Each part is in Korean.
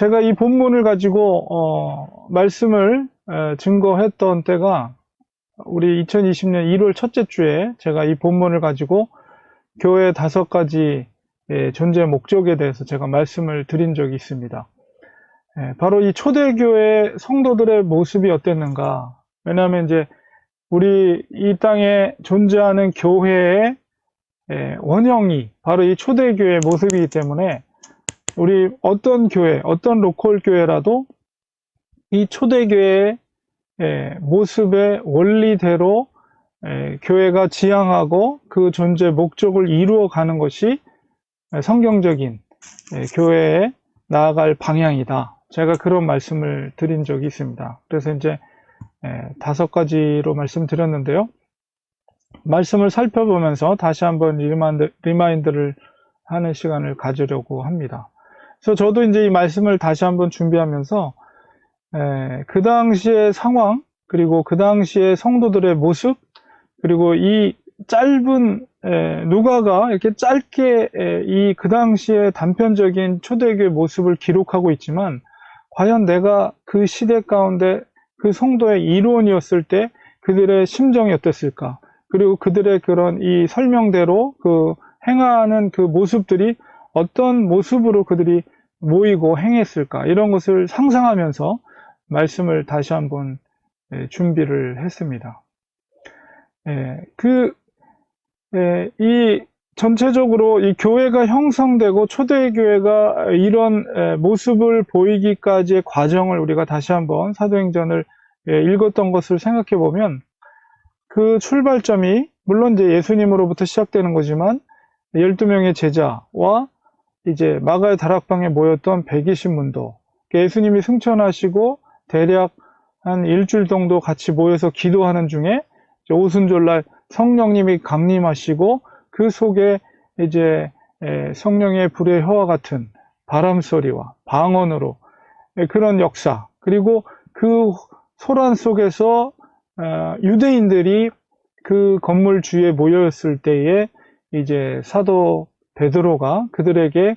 제가 이 본문을 가지고 어, 말씀을 에, 증거했던 때가 우리 2020년 1월 첫째 주에 제가 이 본문을 가지고 교회 다섯 가지 예, 존재 목적에 대해서 제가 말씀을 드린 적이 있습니다. 예, 바로 이 초대교회 성도들의 모습이 어땠는가? 왜냐하면 이제 우리 이 땅에 존재하는 교회의 예, 원형이 바로 이 초대교회 모습이기 때문에 우리 어떤 교회, 어떤 로컬 교회라도 이 초대교회의 예, 모습의 원리대로 예, 교회가 지향하고 그 존재 목적을 이루어 가는 것이 성경적인 예, 교회에 나아갈 방향이다. 제가 그런 말씀을 드린 적이 있습니다. 그래서 이제 예, 다섯 가지로 말씀드렸는데요. 말씀을 살펴보면서 다시 한번 리마인드, 리마인드를 하는 시간을 가지려고 합니다. 그래서 저도 이제 이 말씀을 다시 한번 준비하면서 에, 그 당시의 상황 그리고 그 당시의 성도들의 모습 그리고 이 짧은 에, 누가가 이렇게 짧게 이 그 당시의 단편적인 초대교회 모습을 기록하고 있지만 과연 내가 그 시대 가운데 그 성도의 일원이었을 때 그들의 심정이 어땠을까? 그리고 그들의 그런 이 설명대로 그 행하는 그 모습들이 어떤 모습으로 그들이 모이고 행했을까? 이런 것을 상상하면서 말씀을 다시 한번 예, 준비를 했습니다. 예, 그, 예, 이 전체적으로 이 교회가 형성되고 초대교회가 이런 모습을 보이기까지의 과정을 우리가 다시 한번 사도행전을 읽었던 것을 생각해 보면 그 출발점이 물론 이제 예수님으로부터 시작되는 거지만 12명의 제자와 이제 마가의 다락방에 모였던 120문도 예수님이 승천하시고 대략 한 일주일 정도 같이 모여서 기도하는 중에 오순절날 성령님이 강림하시고 그 속에 이제 성령의 불의 혀와 같은 바람 소리와 방언으로 그런 역사 그리고 그 소란 속에서 어, 유대인들이 그 건물 주위에 모였을 때에 이제 사도 베드로가 그들에게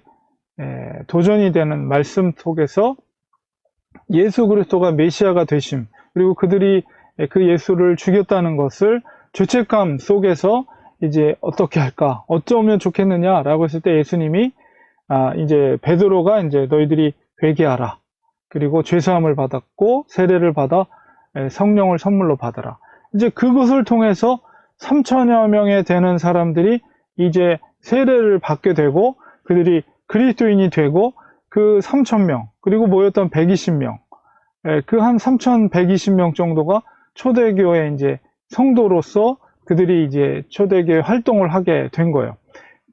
도전이 되는 말씀 속에서 예수 그리스도가 메시아가 되심 그리고 그들이 그 예수를 죽였다는 것을 죄책감 속에서 이제 어떻게 할까 어쩌면 좋겠느냐라고 했을 때 예수님이 아 이제 베드로가 이제 너희들이 회개하라. 그리고 죄사함을 받았고 세례를 받아 성령을 선물로 받아라. 이제 그것을 통해서 3천여 명에 되는 사람들이 이제 세례를 받게 되고 그들이 그리스도인이 되고 그 3천명 그리고 모였던 120명 그 한 3,120명 정도가 초대교회 이제 성도로서 그들이 이제 초대교회 활동을 하게 된 거예요.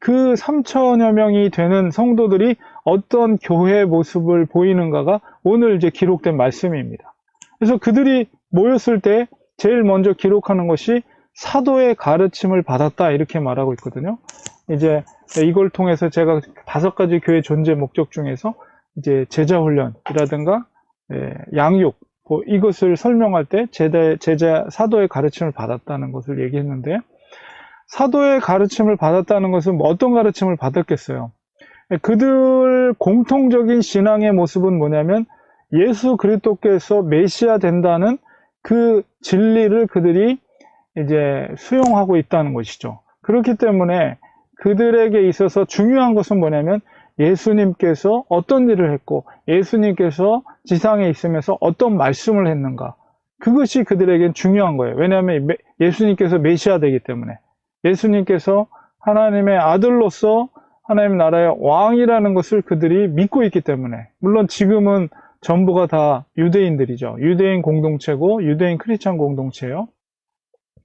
그 3천여 명이 되는 성도들이 어떤 교회 모습을 보이는가가 오늘 이제 기록된 말씀입니다. 그래서 그들이 모였을 때 제일 먼저 기록하는 것이 사도의 가르침을 받았다 이렇게 말하고 있거든요. 이제 이걸 통해서 제가 다섯 가지 교회 존재 목적 중에서 이제 제자 훈련이라든가 예, 양육 뭐 이것을 설명할 때 제자, 제자 사도의 가르침을 받았다는 것을 얘기했는데 사도의 가르침을 받았다는 것은 뭐 어떤 가르침을 받았겠어요? 그들 공통적인 신앙의 모습은 뭐냐면 예수 그리스도께서 메시아 된다는 그 진리를 그들이 이제 수용하고 있다는 것이죠. 그렇기 때문에 그들에게 있어서 중요한 것은 뭐냐면 예수님께서 어떤 일을 했고 예수님께서 지상에 있으면서 어떤 말씀을 했는가 그것이 그들에겐 중요한 거예요. 왜냐하면 예수님께서 메시아 되기 때문에 예수님께서 하나님의 아들로서 하나님 나라의 왕이라는 것을 그들이 믿고 있기 때문에 물론 지금은 전부가 다 유대인들이죠. 유대인 공동체고 유대인 크리스찬 공동체예요.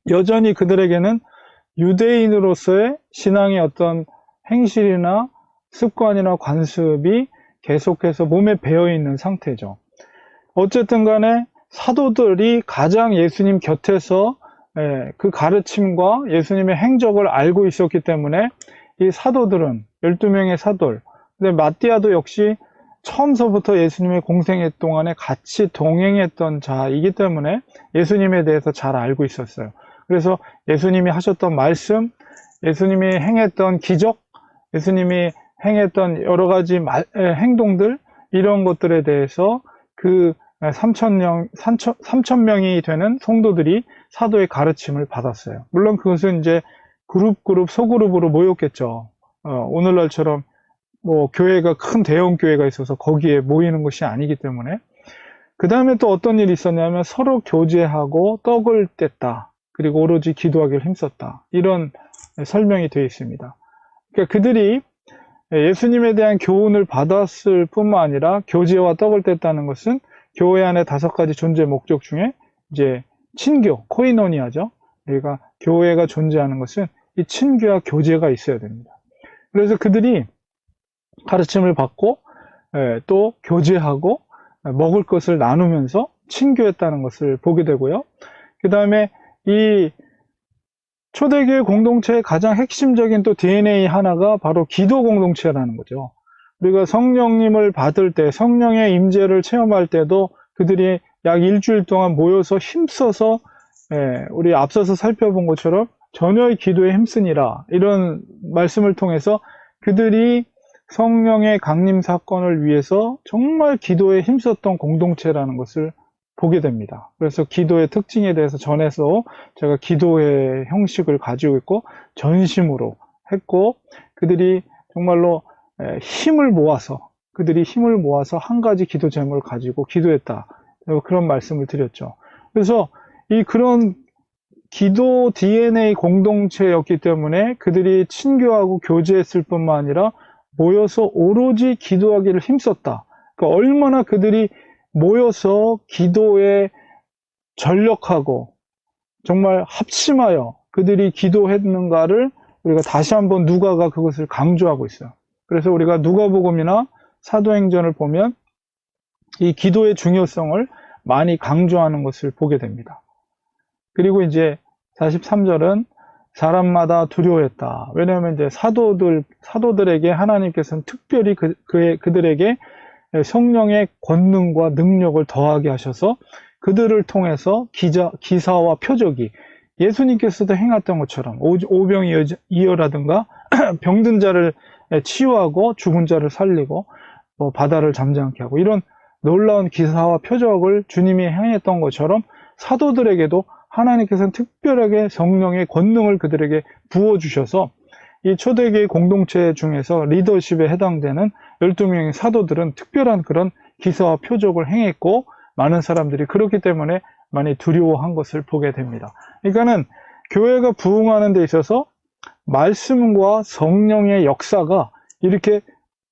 여전히 그들에게는 유대인으로서의 신앙의 어떤 행실이나 습관이나 관습이 계속해서 몸에 배어 있는 상태죠. 어쨌든 간에 사도들이 가장 예수님 곁에서 예, 그 가르침과 예수님의 행적을 알고 있었기 때문에 이 사도들은 12명의 사도들 근데 마띠아도 역시 처음서부터 예수님의 공생애 동안에 같이 동행했던 자이기 때문에 예수님에 대해서 잘 알고 있었어요. 그래서 예수님이 하셨던 말씀, 예수님이 행했던 기적, 예수님이 행했던 여러 가지 말, 행동들 이런 것들에 대해서 그 3천명 3천 명이 되는 성도들이 사도의 가르침을 받았어요. 물론 그것은 이제 그룹 그룹 소그룹으로 모였겠죠. 어, 오늘날처럼 뭐 교회가 큰 대형 교회가 있어서 거기에 모이는 것이 아니기 때문에 그 다음에 또 어떤 일이 있었냐면 서로 교제하고 떡을 뗐다. 그리고 오로지 기도하기를 힘썼다. 이런 설명이 되어 있습니다. 그러니까 그들이 예수님에 대한 교훈을 받았을 뿐만 아니라 교제와 떡을 뗐다는 것은 교회 안에 다섯 가지 존재 목적 중에 이제 친교, 코이노니아죠. 우리가 교회가 존재하는 것은 이 친교와 교제가 있어야 됩니다. 그래서 그들이 가르침을 받고 또 교제하고 먹을 것을 나누면서 친교했다는 것을 보게 되고요. 그 다음에 이 초대교회 공동체의 가장 핵심적인 또 DNA 하나가 바로 기도 공동체라는 거죠. 우리가 성령님을 받을 때, 성령의 임재를 체험할 때도 그들이 약 일주일 동안 모여서 힘써서 예, 우리 앞서서 살펴본 것처럼 전혀의 기도에 힘쓰니라 이런 말씀을 통해서 그들이 성령의 강림 사건을 위해서 정말 기도에 힘썼던 공동체라는 것을 보게 됩니다. 그래서 기도의 특징에 대해서 전해서 제가 기도의 형식을 가지고 있고 전심으로 했고 그들이 정말로 힘을 모아서 그들이 힘을 모아서 한 가지 기도 제목을 가지고 기도했다. 그런 말씀을 드렸죠. 그래서 이 그런 기도 DNA 공동체였기 때문에 그들이 친교하고 교제했을 뿐만 아니라 모여서 오로지 기도하기를 힘썼다. 그러니까 얼마나 그들이 모여서 기도에 전력하고 정말 합심하여 그들이 기도했는가를 우리가 다시 한번 누가가 그것을 강조하고 있어요. 그래서 우리가 누가복음이나 사도행전을 보면 이 기도의 중요성을 많이 강조하는 것을 보게 됩니다. 그리고 이제 43절은 사람마다 두려워했다. 왜냐하면 이제 사도들, 사도들에게 하나님께서는 특별히 그, 그, 그들에게 성령의 권능과 능력을 더하게 하셔서 그들을 통해서 기자, 기사와 표적이 예수님께서도 행했던 것처럼 오병이어라든가 병든 자를 치유하고 죽은 자를 살리고 뭐 바다를 잠잠케 하고 이런 놀라운 기사와 표적을 주님이 행했던 것처럼 사도들에게도 하나님께서는 특별하게 성령의 권능을 그들에게 부어주셔서 이 초대교회 공동체 중에서 리더십에 해당되는 12명의 사도들은 특별한 그런 기사와 표적을 행했고 많은 사람들이 그렇기 때문에 많이 두려워한 것을 보게 됩니다. 그러니까는 교회가 부흥하는 데 있어서 말씀과 성령의 역사가 이렇게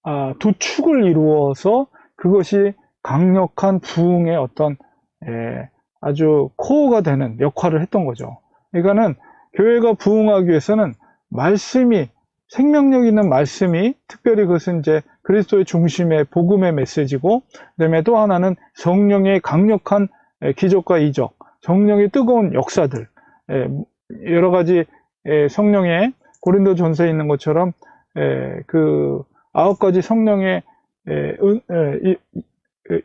아, 두 축을 이루어서 그것이 강력한 부흥의 어떤 아주 코어가 되는 역할을 했던 거죠. 그러니까는 교회가 부흥하기 위해서는 말씀이 생명력 있는 말씀이 특별히 그것은 이제 그리스도의 중심의 복음의 메시지고 그다음에 또 하나는 성령의 강력한 기적과 이적, 성령의 뜨거운 역사들. 여러 가지 성령의 고린도 전서에 있는 것처럼 그 아홉 가지 성령의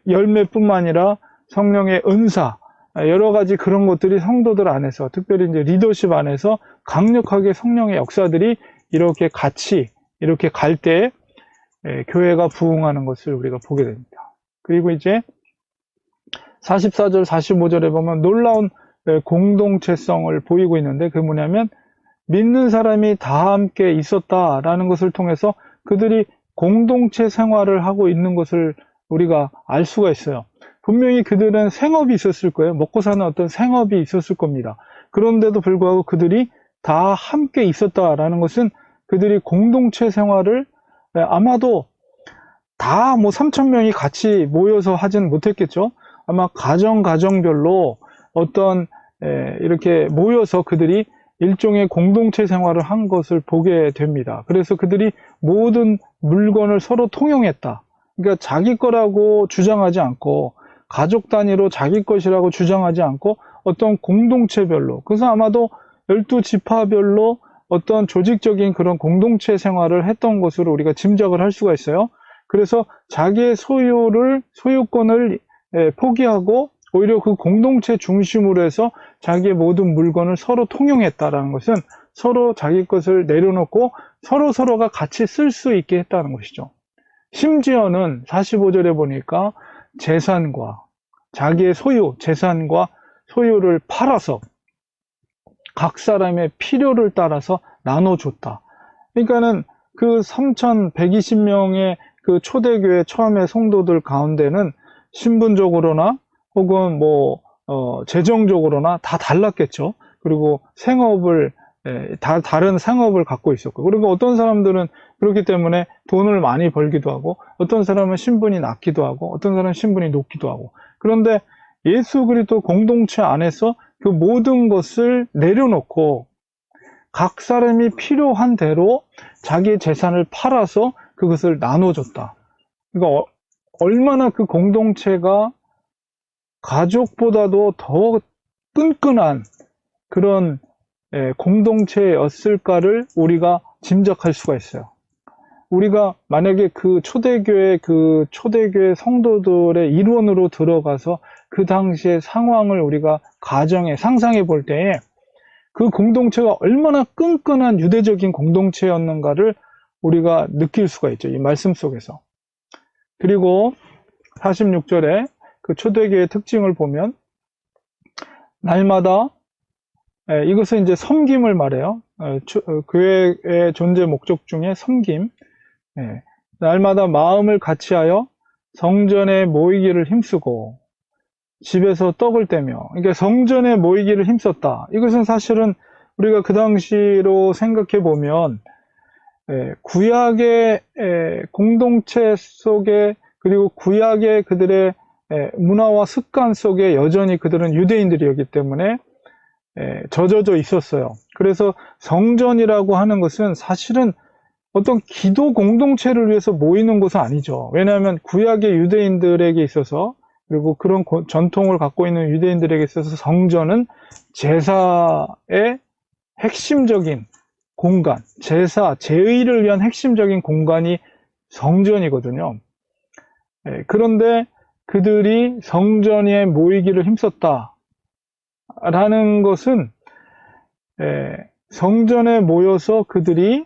열매뿐만 아니라 성령의 은사 여러 가지 그런 것들이 성도들 안에서 특별히 이제 리더십 안에서 강력하게 성령의 역사들이 이렇게 같이 이렇게 갈 때 교회가 부흥하는 것을 우리가 보게 됩니다. 그리고 이제 44절, 45절에 보면 놀라운 공동체성을 보이고 있는데 그 뭐냐면 믿는 사람이 다 함께 있었다라는 것을 통해서 그들이 공동체 생활을 하고 있는 것을 우리가 알 수가 있어요. 분명히 그들은 생업이 있었을 거예요. 먹고 사는 어떤 생업이 있었을 겁니다. 그런데도 불구하고 그들이 다 함께 있었다라는 것은 그들이 공동체 생활을 아마도 다 뭐 3천 명이 같이 모여서 하진 못했겠죠. 아마 가정 가정별로 어떤 이렇게 모여서 그들이 일종의 공동체 생활을 한 것을 보게 됩니다. 그래서 그들이 모든 물건을 서로 통용했다. 그러니까 자기 거라고 주장하지 않고 가족 단위로 자기 것이라고 주장하지 않고 어떤 공동체별로 그래서 아마도 열두 지파별로 어떤 조직적인 그런 공동체 생활을 했던 것으로 우리가 짐작을 할 수가 있어요. 그래서 자기의 소유를 소유권을 포기하고 오히려 그 공동체 중심으로 해서 자기의 모든 물건을 서로 통용했다라는 것은 서로 자기 것을 내려놓고 서로 서로가 같이 쓸 수 있게 했다는 것이죠. 심지어는 45절에 보니까 재산과 자기의 소유, 재산과 소유를 팔아서 각 사람의 필요를 따라서 나눠줬다. 그러니까는 그 3,120명의 그 초대교회 처음에 성도들 가운데는 신분적으로나 혹은 뭐, 어, 재정적으로나 다 달랐겠죠. 그리고 생업을, 에, 다 다른 생업을 갖고 있었고. 그리고 어떤 사람들은 그렇기 때문에 돈을 많이 벌기도 하고, 어떤 사람은 신분이 낮기도 하고, 어떤 사람은 신분이 높기도 하고. 그런데 예수 그리스도 공동체 안에서 그 모든 것을 내려놓고 각 사람이 필요한 대로 자기의 재산을 팔아서 그것을 나눠줬다. 그러니까 어- 얼마나 그 공동체가 가족보다도 더 끈끈한 그런 예, 공동체였을까를 우리가 짐작할 수가 있어요. 우리가 만약에 그 초대교회 그 초대교회 성도들의 일원으로 들어가서 그 당시의 상황을 우리가 가정에 상상해 볼 때에 그 공동체가 얼마나 끈끈한 유대적인 공동체였는가를 우리가 느낄 수가 있죠. 이 말씀 속에서. 그리고 46절에 그 초대교회의 특징을 보면 날마다 예, 이것은 이제 섬김을 말해요. 어, 초- 어, 교회의 존재 목적 중에 섬김. 예, 날마다 마음을 같이하여 성전에 모이기를 힘쓰고 집에서 떡을 떼며 그러니까 성전에 모이기를 힘썼다. 이것은 사실은 우리가 그 당시로 생각해 보면 예, 구약의 예, 공동체 속에 그리고 구약의 그들의 예, 문화와 습관 속에 여전히 그들은 유대인들이었기 때문에 예, 젖어져 있었어요. 그래서 성전이라고 하는 것은 사실은 어떤 기도 공동체를 위해서 모이는 것은 아니죠. 왜냐하면 구약의 유대인들에게 있어서 그리고 그런 고- 전통을 갖고 있는 유대인들에게 있어서 성전은 제사의 핵심적인 공간, 제사, 제의를 위한 핵심적인 공간이 성전이거든요. 예, 그런데 그들이 성전에 모이기를 힘썼다. 라는 것은 예, 성전에 모여서 그들이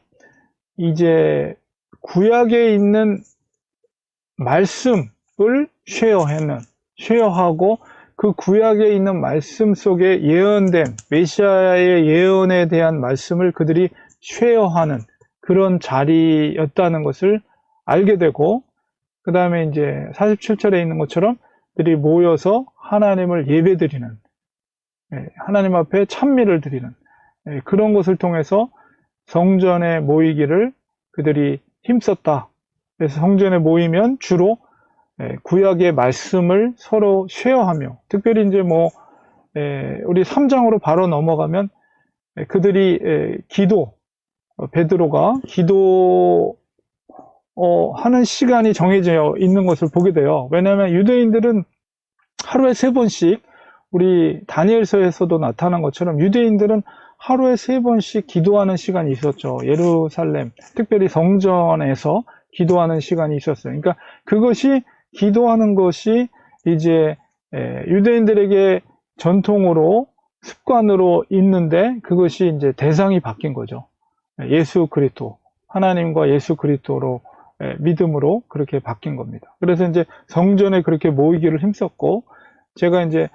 이제 구약에 있는 말씀을 쉐어하는 쉐어하고 그 구약에 있는 말씀 속에 예언된 메시아의 예언에 대한 말씀을 그들이 쉐어하는 그런 자리였다는 것을 알게 되고 그 다음에 이제 47절에 있는 것처럼 그들이 모여서 하나님을 예배드리는 예, 하나님 앞에 찬미를 드리는 예, 그런 것을 통해서 성전에 모이기를 그들이 힘썼다. 그래서 성전에 모이면 주로 예, 구약의 말씀을 서로 쉐어하며 특별히 이제 뭐 예, 우리 3장으로 바로 넘어가면 예, 그들이 예, 기도 어, 베드로가 기도 어, 하는 시간이 정해져 있는 것을 보게 돼요. 왜냐하면 유대인들은 하루에 세 번씩 우리 다니엘서에서도 나타난 것처럼 유대인들은 하루에 세 번씩 기도하는 시간이 있었죠. 예루살렘, 특별히 성전에서 기도하는 시간이 있었어요. 그러니까 그것이 기도하는 것이 이제 에, 유대인들에게 전통으로 습관으로 있는데 그것이 이제 대상이 바뀐 거죠. 예수 그리스도 하나님과 예수 그리스도로 에, 믿음으로 그렇게 바뀐 겁니다. 그래서 이제 성전에 그렇게 모이기를 힘썼고 제가 이제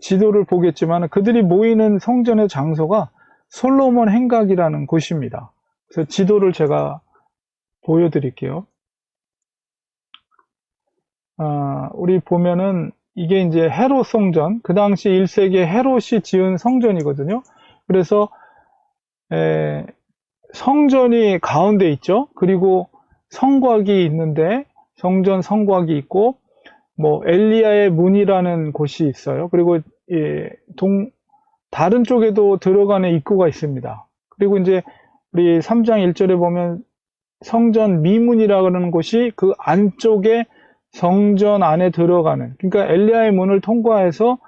지도를 보겠지만 그들이 모이는 성전의 장소가 솔로몬 행각이라는 곳입니다. 그래서 지도를 제가 보여드릴게요. 아, 우리 보면은 이게 이제 헤롯 성전, 그 당시 1세기 헤롯이 지은 성전이거든요. 그래서 에, 성전이 가운데 있죠. 그리고 성곽이 있는데 성전 성곽이 있고 뭐 엘리야의 문이라는 곳이 있어요. 그리고 예, 동 다른 쪽에도 들어가는 입구가 있습니다. 그리고 이제 우리 3장 1절에 보면 성전 미문이라는 곳이 그 안쪽에 성전 안에 들어가는 그러니까 엘리야의 문을 통과해서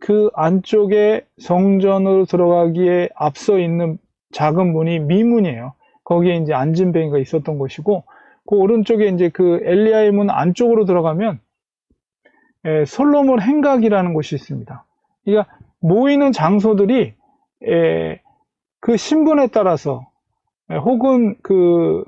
그 안쪽에 성전으로 들어가기에 앞서 있는 작은 문이 미문이에요. 거기에 이제 안진뱅이가 있었던 곳이고 그 오른쪽에 이제 그 엘리야의 문 안쪽으로 들어가면 에, 솔로몬 행각이라는 곳이 있습니다. 그러니까 모이는 장소들이 에, 그 신분에 따라서 에, 혹은 그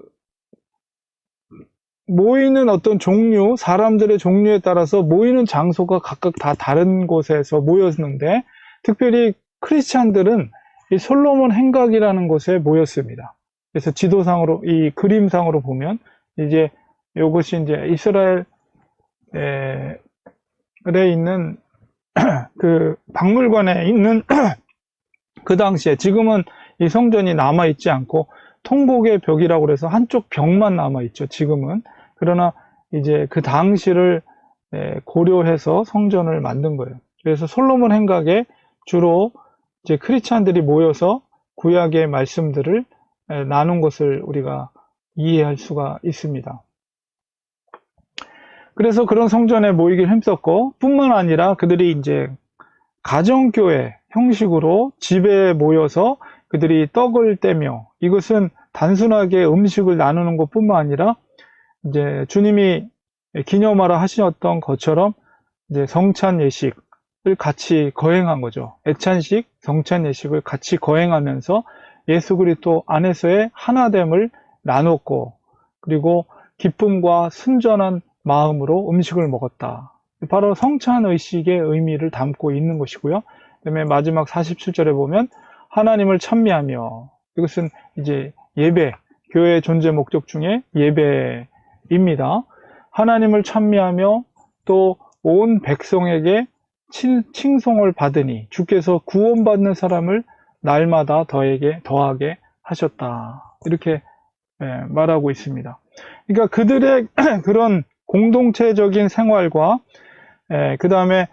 모이는 어떤 종류, 사람들의 종류에 따라서 모이는 장소가 각각 다 다른 곳에서 모였는데, 특별히 크리스찬들은 이 솔로몬 행각이라는 곳에 모였습니다. 그래서 지도상으로, 이 그림상으로 보면, 이제 이것이 이제 이스라엘에 있는 그 박물관에 있는 그 당시에 지금은 이 성전이 남아 있지 않고 통곡의 벽이라고 그래서 한쪽 벽만 남아 있죠. 지금은 그러나 이제 그 당시를 고려해서 성전을 만든 거예요. 그래서 솔로몬 행각에 주로 이제 크리스찬들이 모여서 구약의 말씀들을 나눈 것을 우리가 이해할 수가 있습니다. 그래서 그런 성전에 모이길 힘썼고 뿐만 아니라 그들이 이제 가정교회 형식으로 집에 모여서 그들이 떡을 떼며 이것은 단순하게 음식을 나누는 것 뿐만 아니라 이제 주님이 기념하라 하셨던 것처럼 이제 성찬 예식을 같이 거행한 거죠. 애찬식, 성찬 예식을 같이 거행하면서 예수 그리스도 안에서의 하나됨을 나눴고 그리고 기쁨과 순전한 마음으로 음식을 먹었다. 바로 성찬 의식의 의미를 담고 있는 것이고요. 그다음에 마지막 47절에 보면 하나님을 찬미하며 이것은 이제 예배, 교회의 존재 목적 중에 예배 입니다. 하나님을 찬미하며 또 온 백성에게 칭송을 받으니 주께서 구원받는 사람을 날마다 더에게 더하게 하셨다. 이렇게 예, 말하고 있습니다. 그러니까 그들의 그런 공동체적인 생활과 그 다음에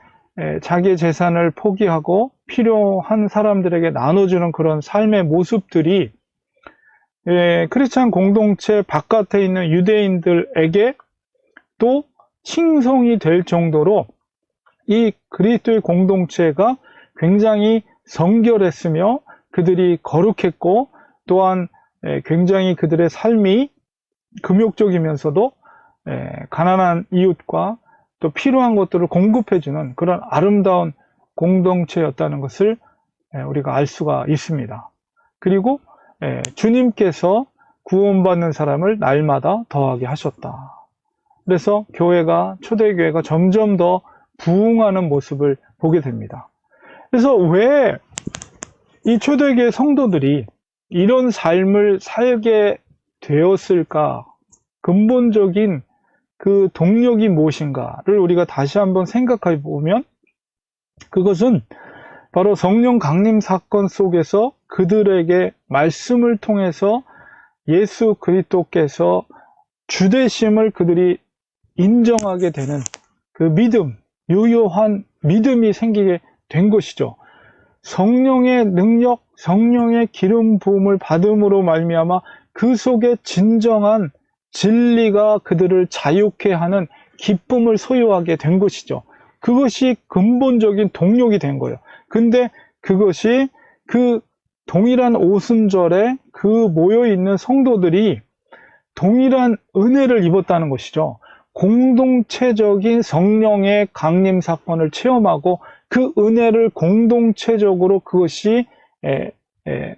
자기 재산을 포기하고 필요한 사람들에게 나눠주는 그런 삶의 모습들이 크리스찬 공동체 바깥에 있는 유대인들에게 또 칭송이 될 정도로 이 그리스도의 공동체가 굉장히 성결했으며 그들이 거룩했고 또한 굉장히 그들의 삶이 금욕적이면서도 가난한 이웃과 또 필요한 것들을 공급해주는 그런 아름다운 공동체였다는 것을 우리가 알 수가 있습니다. 그리고 주님께서 구원받는 사람을 날마다 더하게 하셨다. 그래서 교회가, 초대교회가 점점 더 부흥하는 모습을 보게 됩니다. 그래서 왜 이 초대교회 성도들이 이런 삶을 살게 되었을까? 근본적인 그 동력이 무엇인가를 우리가 다시 한번 생각해 보면 그것은 바로 성령 강림 사건 속에서 그들에게 말씀을 통해서 예수 그리스도께서 주되심을 그들이 인정하게 되는 그 믿음, 유효한 믿음이 생기게 된 것이죠. 성령의 능력, 성령의 기름 부음을 받음으로 말미암아 그 속에 진정한 진리가 그들을 자유케 하는 기쁨을 소유하게 된 것이죠. 그것이 근본적인 동력이 된 거예요. 근데 그것이 그 동일한 오순절에 그 모여있는 성도들이 동일한 은혜를 입었다는 것이죠. 공동체적인 성령의 강림 사건을 체험하고 그 은혜를 공동체적으로 그것이 에, 에,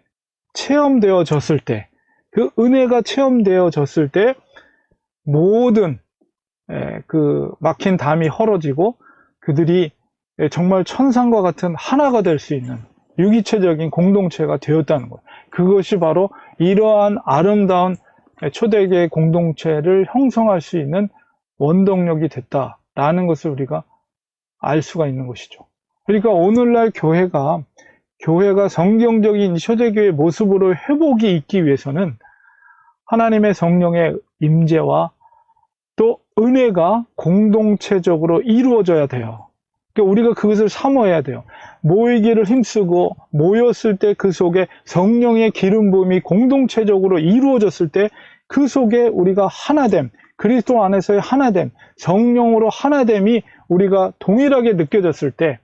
체험되어졌을 때, 그 은혜가 체험되어졌을 때 모든 그 막힌 담이 헐어지고 그들이 정말 천상과 같은 하나가 될 수 있는 유기체적인 공동체가 되었다는 것. 그것이 바로 이러한 아름다운 초대계 공동체를 형성할 수 있는 원동력이 됐다라는 것을 우리가 알 수가 있는 것이죠. 그러니까 오늘날 교회가 교회가 성경적인 초대교의 모습으로 회복이 있기 위해서는 하나님의 성령의 임재와 또 은혜가 공동체적으로 이루어져야 돼요. 그러니까 우리가 그것을 사모해야 돼요. 모이기를 힘쓰고 모였을 때 그 속에 성령의 기름 부음이 공동체적으로 이루어졌을 때 그 속에 우리가 하나됨, 그리스도 안에서의 하나됨, 성령으로 하나됨이 우리가 동일하게 느껴졌을 때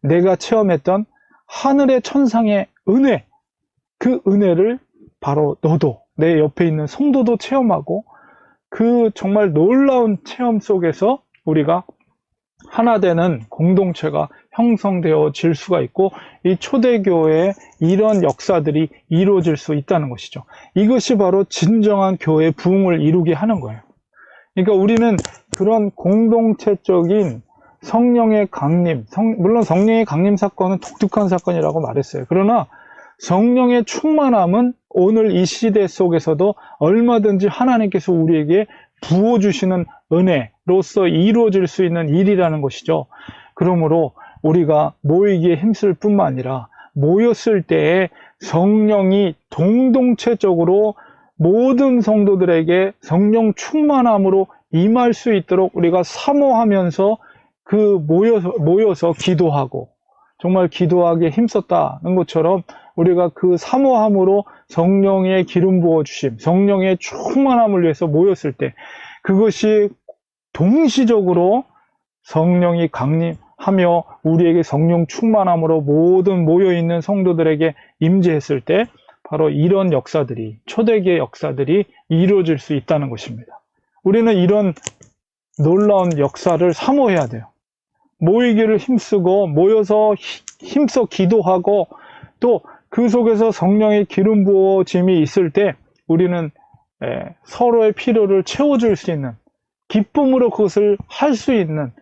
내가 체험했던 하늘의 천상의 은혜, 그 은혜를 바로 너도 내 옆에 있는 성도도 체험하고 그 정말 놀라운 체험 속에서 우리가 하나 되는 공동체가 형성되어질 수가 있고 이 초대교회의 이런 역사들이 이루어질 수 있다는 것이죠. 이것이 바로 진정한 교회 부흥을 이루게 하는 거예요. 그러니까 우리는 그런 공동체적인 성령의 강림, 성- 물론 성령의 강림 사건은 독특한 사건이라고 말했어요. 그러나 성령의 충만함은 오늘 이 시대 속에서도 얼마든지 하나님께서 우리에게 부어주시는 은혜로서 이루어질 수 있는 일이라는 것이죠. 그러므로 우리가 모이기에 힘쓸 뿐만 아니라 모였을 때에 성령이 동동체적으로 모든 성도들에게 성령 충만함으로 임할 수 있도록 우리가 사모하면서 그 모여서, 모여서 기도하고 정말 기도하기에 힘썼다는 것처럼 우리가 그 사모함으로 성령의 기름 부어 주심, 성령의 충만함을 위해서 모였을 때 그것이 동시적으로 성령이 강림하며 우리에게 성령 충만함으로 모든 모여 있는 성도들에게 임재했을 때 바로 이런 역사들이 초대기의 역사들이 이루어질 수 있다는 것입니다. 우리는 이런 놀라운 역사를 사모해야 돼요. 모이기를 힘쓰고 모여서 히- 힘써 기도하고 또 그 속에서 성령의 기름 부어짐이 있을 때 우리는 에, 서로의 필요를 채워줄 수 있는 기쁨으로 그것을 할 수 있는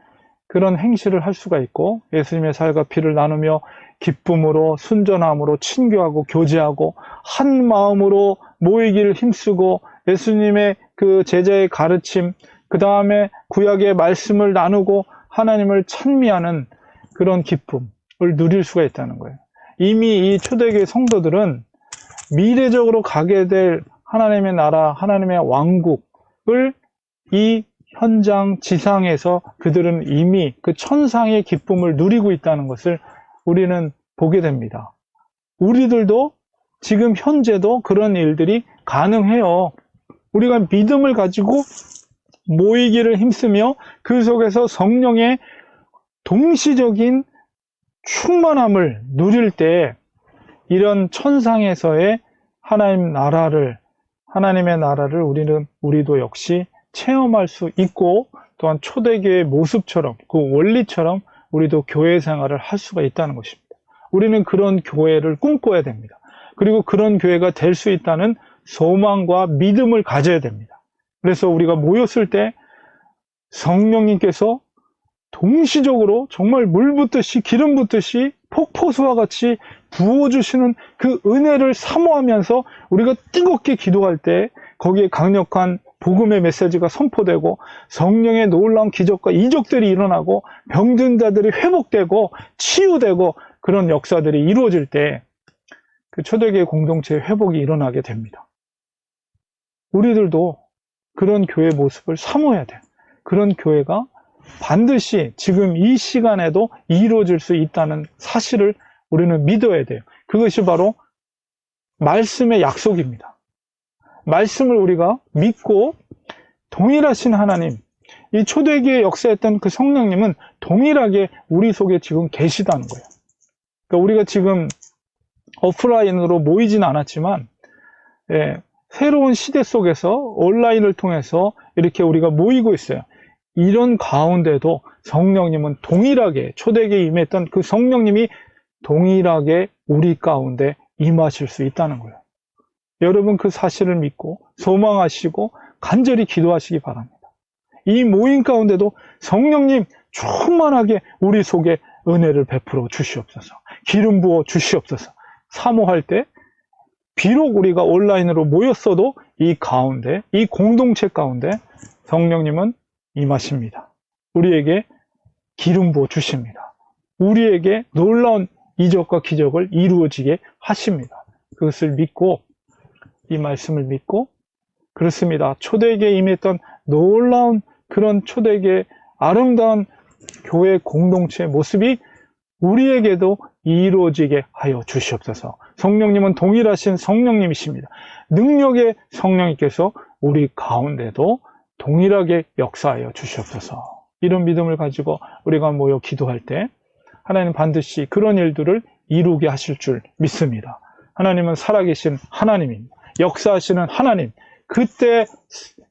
그런 행실을 할 수가 있고 예수님의 살과 피를 나누며 기쁨으로 순전함으로 친교하고 교제하고 한 마음으로 모이기를 힘쓰고 예수님의 그 제자의 가르침 그 다음에 구약의 말씀을 나누고 하나님을 찬미하는 그런 기쁨을 누릴 수가 있다는 거예요. 이미 이 초대교회 성도들은 미래적으로 가게 될 하나님의 나라, 하나님의 왕국을 이 현장 지상에서 그들은 이미 그 천상의 기쁨을 누리고 있다는 것을 우리는 보게 됩니다. 우리들도 지금 현재도 그런 일들이 가능해요. 우리가 믿음을 가지고 모이기를 힘쓰며 그 속에서 성령의 동시적인 충만함을 누릴 때 이런 천상에서의 하나님 나라를 하나님의 나라를 우리는 우리도 역시 체험할 수 있고 또한 초대교회의 모습처럼 그 원리처럼 우리도 교회 생활을 할 수가 있다는 것입니다. 우리는 그런 교회를 꿈꿔야 됩니다. 그리고 그런 교회가 될 수 있다는 소망과 믿음을 가져야 됩니다. 그래서 우리가 모였을 때 성령님께서 동시적으로 정말 물 붓듯이 기름 붓듯이 폭포수와 같이 부어주시는 그 은혜를 사모하면서 우리가 뜨겁게 기도할 때 거기에 강력한 복음의 메시지가 선포되고 성령의 놀라운 기적과 이적들이 일어나고 병든 자들이 회복되고 치유되고 그런 역사들이 이루어질 때 그 초대교회 공동체의 회복이 일어나게 됩니다. 우리들도 그런 교회 모습을 사모해야 돼요. 그런 교회가 반드시 지금 이 시간에도 이루어질 수 있다는 사실을 우리는 믿어야 돼요. 그것이 바로 말씀의 약속입니다. 말씀을 우리가 믿고 동일하신 하나님, 이 초대기에 역사했던 그 성령님은 동일하게 우리 속에 지금 계시다는 거예요. 그러니까 우리가 지금 오프라인으로 모이진 않았지만, 예, 새로운 시대 속에서 온라인을 통해서 이렇게 우리가 모이고 있어요. 이런 가운데도 성령님은 동일하게 초대기에 임했던 그 성령님이 동일하게 우리 가운데 임하실 수 있다는 거예요. 여러분 그 사실을 믿고 소망하시고 간절히 기도하시기 바랍니다. 이 모임 가운데도 성령님 충만하게 우리 속에 은혜를 베풀어 주시옵소서. 기름 부어 주시옵소서. 사모할 때 비록 우리가 온라인으로 모였어도 이 가운데, 이 공동체 가운데 성령님은 임하십니다. 우리에게 기름 부어 주십니다. 우리에게 놀라운 이적과 기적을 이루어지게 하십니다. 그것을 믿고 이 말씀을 믿고 그렇습니다. 초대기에 임했던 놀라운 그런 초대기의 아름다운 교회 공동체의 모습이 우리에게도 이루어지게 하여 주시옵소서. 성령님은 동일하신 성령님이십니다. 능력의 성령님께서 우리 가운데도 동일하게 역사하여 주시옵소서. 이런 믿음을 가지고 우리가 모여 기도할 때 하나님 반드시 그런 일들을 이루게 하실 줄 믿습니다. 하나님은 살아계신 하나님입니다. 역사하시는 하나님. 그때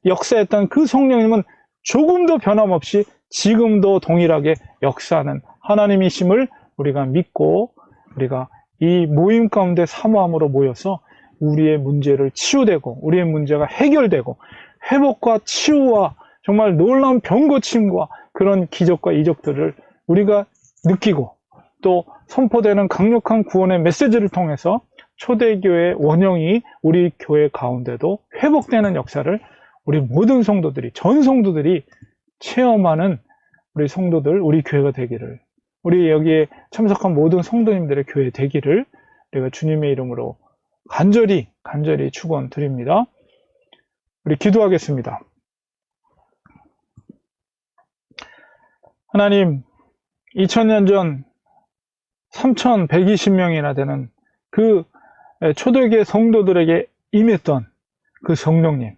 역사했던 그 성령님은 조금도 변함없이 지금도 동일하게 역사하는 하나님이심을 우리가 믿고 우리가 이 모임 가운데 사모함으로 모여서 우리의 문제를 치유되고 우리의 문제가 해결되고 회복과 치유와 정말 놀라운 병고침과 그런 기적과 이적들을 우리가 느끼고 또 선포되는 강력한 구원의 메시지를 통해서 초대교회 원형이 우리 교회 가운데도 회복되는 역사를 우리 모든 성도들이, 전 성도들이 체험하는 우리 성도들, 우리 교회가 되기를, 우리 여기에 참석한 모든 성도님들의 교회 되기를 내가 주님의 이름으로 간절히, 간절히 축원 드립니다. 우리 기도하겠습니다. 하나님, 2000년 전 3,120명이나 되는 그 초대교회 성도들에게 임했던 그 성령님,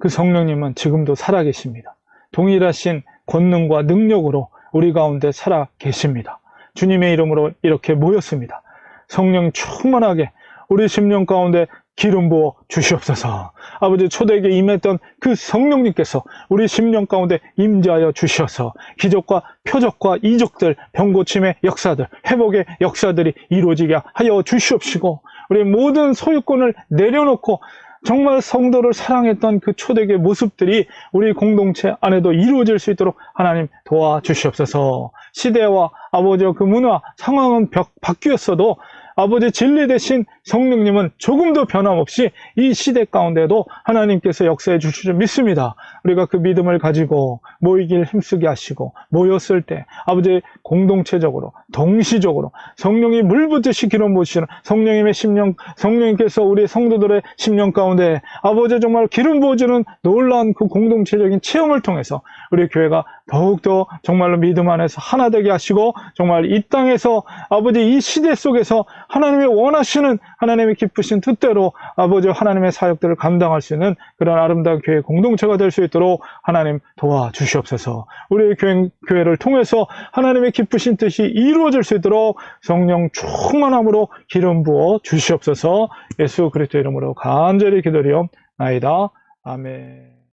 그 성령님은 지금도 살아계십니다. 동일하신 권능과 능력으로 우리 가운데 살아 계십니다. 주님의 이름으로 이렇게 모였습니다. 성령 충만하게 우리 심령 가운데 기름 부어 주시옵소서. 아버지 초대에게 임했던 그 성령님께서 우리 심령 가운데 임재하여 주셔서 기적과 표적과 이적들, 병고침의 역사들, 회복의 역사들이 이루어지게 하여 주시옵시고 우리 모든 소유권을 내려놓고 정말 성도를 사랑했던 그 초대의 모습들이 우리 공동체 안에도 이루어질 수 있도록 하나님 도와주시옵소서. 시대와 아버지와 그 문화, 상황은 벽, 바뀌었어도 아버지 진리 대신 성령님은 조금도 변함없이 이 시대 가운데도 하나님께서 역사해 주실 줄 믿습니다. 우리가 그 믿음을 가지고 모이길 힘쓰게 하시고 모였을 때 아버지 공동체적으로 동시적으로 성령이 물붓듯이 기름 부으시는 성령님의 심령 성령님께서 우리 성도들의 심령 가운데 아버지 정말 기름 부어주는 놀라운 그 공동체적인 체험을 통해서 우리 교회가 더욱더 정말로 믿음 안에서 하나 되게 하시고 정말 이 땅에서 아버지 이 시대 속에서 하나님의 원하시는 하나님의 기쁘신 뜻대로 아버지 하나님의 사역들을 감당할 수 있는 그런 아름다운 교회 공동체가 될 수 있도록 하나님 도와주시옵소서. 우리 교회, 교회 를 통해서 하나님의 기쁘신 뜻이 이루어질 수 있도록 성령 충만함으로 기름 부어 주시옵소서. 예수 그리스도 이름으로 간절히 기도리옵나이다. 아멘.